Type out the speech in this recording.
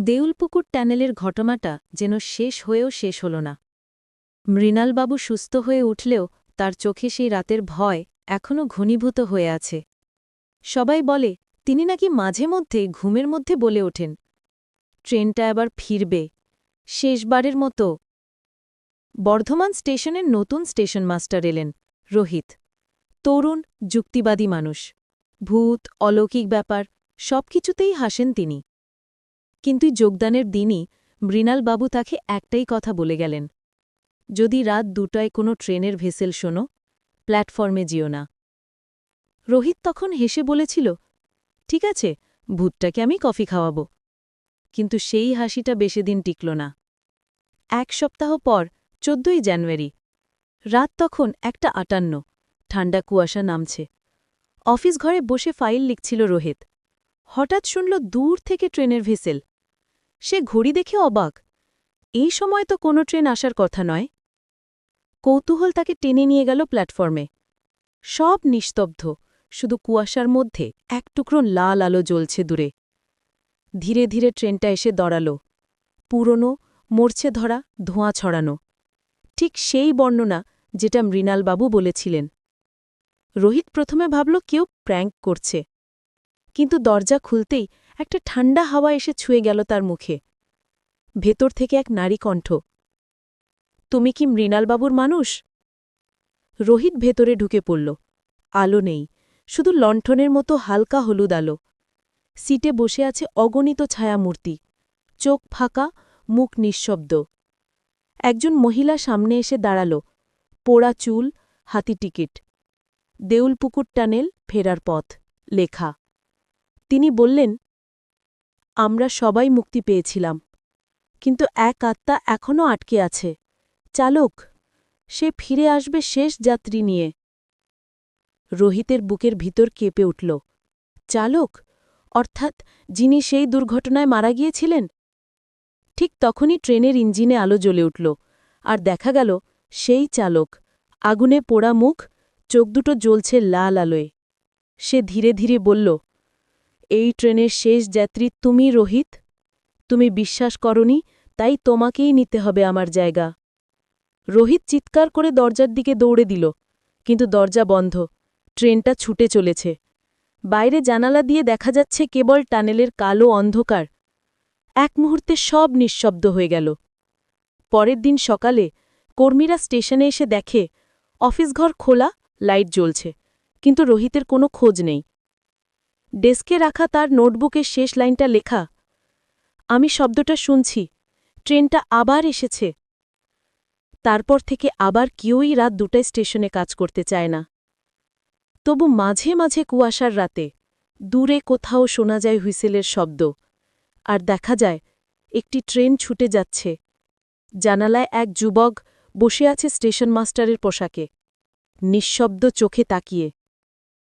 দেউলপুকুর ট্যানেলের ঘটনাটা যেন শেষ হয়েও শেষ হল না। মৃণালবাবু সুস্থ হয়ে উঠলেও তার চোখে সেই রাতের ভয় এখনও ঘনীভূত হয়ে আছে। সবাই বলে, তিনি নাকি মাঝে মধ্যে ঘুমের মধ্যে বলে ওঠেন। ট্রেনটা এবার ফিরবে। শেষবারের মতো। বর্ধমান স্টেশনের নতুন স্টেশন মাস্টার এলেন, রোহিত। তরুণ, যুক্তিবাদী মানুষ। ভূত, অলৌকিক ব্যাপার, সবকিছুতেই হাসেন তিনি। কিন্তু যোগদানের দিনই মৃণালবাবু তাকে একটাই কথা বলে গেলেন, যদি রাত দুটায় কোনো ট্রেনের ভেসেল শোনো, প্ল্যাটফর্মে যেও না। রোহিত তখন হেসে বলেছিল, ঠিক আছে, ভূতটাকে আমি কফি খাওয়াব। কিন্তু সেই হাসিটা বেশিদিন টিকল না। এক সপ্তাহ পর, চোদ্দই জানুয়ারি, রাত তখন একটা আটান্ন ঠান্ডা কুয়াশা নামছে। অফিস ঘরে বসে ফাইল লিখছিল রোহিত। হঠাৎ শুনল দূর থেকে ট্রেনের ভেসেল। সে ঘড়ি দেখে অবাক। এই সময় তো কোনো ট্রেন আসার কথা নয়। কৌতূহল তাকে টেনে নিয়ে গেল প্ল্যাটফর্মে। সব নিস্তব্ধ, শুধু কুয়াশার মধ্যে এক টুকরো লাল আলো জ্বলছে দূরে। ধীরে ধীরে ট্রেনটা এসে দড়াল। পুরনো, মরছে ধরা, ধোঁয়া ছড়ানো। ঠিক সেই বর্ণনা যেটা মৃণালবাবু বলেছিলেন। রোহিত প্রথমে ভাবল কেউ প্র্যাঙ্ক করছে। কিন্তু দরজা খুলতেই একটা ঠান্ডা হাওয়া এসে ছুঁয়ে গেল তার মুখে। ভেতর থেকে এক নারী কণ্ঠ, তুমি কি মৃণালবাবুর মানুষ? রোহিত ভেতরে ঢুকে পড়ল। আলো নেই, শুধু লণ্ঠনের মতো হালকা হলুদ আলো। সিটে বসে আছে অগণিত ছায়ামূর্তি। চোখ ফাঁকা, মুখ নিঃশব্দ। একজন মহিলা সামনে এসে দাঁড়াল। পোড়া চুল, হাতি টিকিট। দেউলপুকুর টানেল, ফেরার পথ, লেখা। তিনি বললেন আমরা সবাই মুক্তি পেয়েছিলাম। কিন্তু এক আত্মা এখনও আটকে আছে। চালক, সে ফিরে আসবে শেষ যাত্রী নিয়ে। রোহিতের বুকের ভিতর কেঁপে উঠল। চালক, অর্থাৎ যিনি সেই দুর্ঘটনায় মারা গিয়েছিলেন? ঠিক তখনই ট্রেনের ইঞ্জিনে আলো জ্বলে উঠল, আর দেখা গেল সেই চালক, আগুনে পোড়া মুখ, চোখ দুটো জ্বলছে লাল আলোয়। সে ধীরে ধীরে বলল এই ট্রেনের শেষ যাত্রী তুমি রোহিত? তুমি বিশ্বাস করনি, তাই তোমাকেই নিতে হবে আমার জায়গা। রোহিত চিৎকার করে দরজার দিকে দৌড়ে দিল, কিন্তু দরজা বন্ধ, ট্রেনটা ছুটে চলেছে। বাইরে জানালা দিয়ে দেখা যাচ্ছে কেবল টানেলের কালো অন্ধকার। এক মুহূর্তে সব নিঃশব্দ হয়ে গেল। পরের দিন সকালে কর্মীরা স্টেশনে এসে দেখে অফিস ঘর খোলা, লাইট জ্বলছে, কিন্তু রোহিতের কোনো খোঁজ নেই। ডেস্কে রাখা তার নোটবুকের শেষ লাইনটা লেখা, আমি শব্দটা শুনছি, ট্রেনটা আবার এসেছে। তারপর থেকে আবার কেউই রাত দুটায় স্টেশনে কাজ করতে চায় না। তবু মাঝে মাঝে কুয়াশার রাতে দূরে কোথাও শোনা যায় হুইসেলের শব্দ, আর দেখা যায় একটি ট্রেন ছুটে যাচ্ছে। জানালায় এক যুবক বসে আছে স্টেশন মাস্টারের পোশাকে, নিঃশব্দ চোখে তাকিয়ে।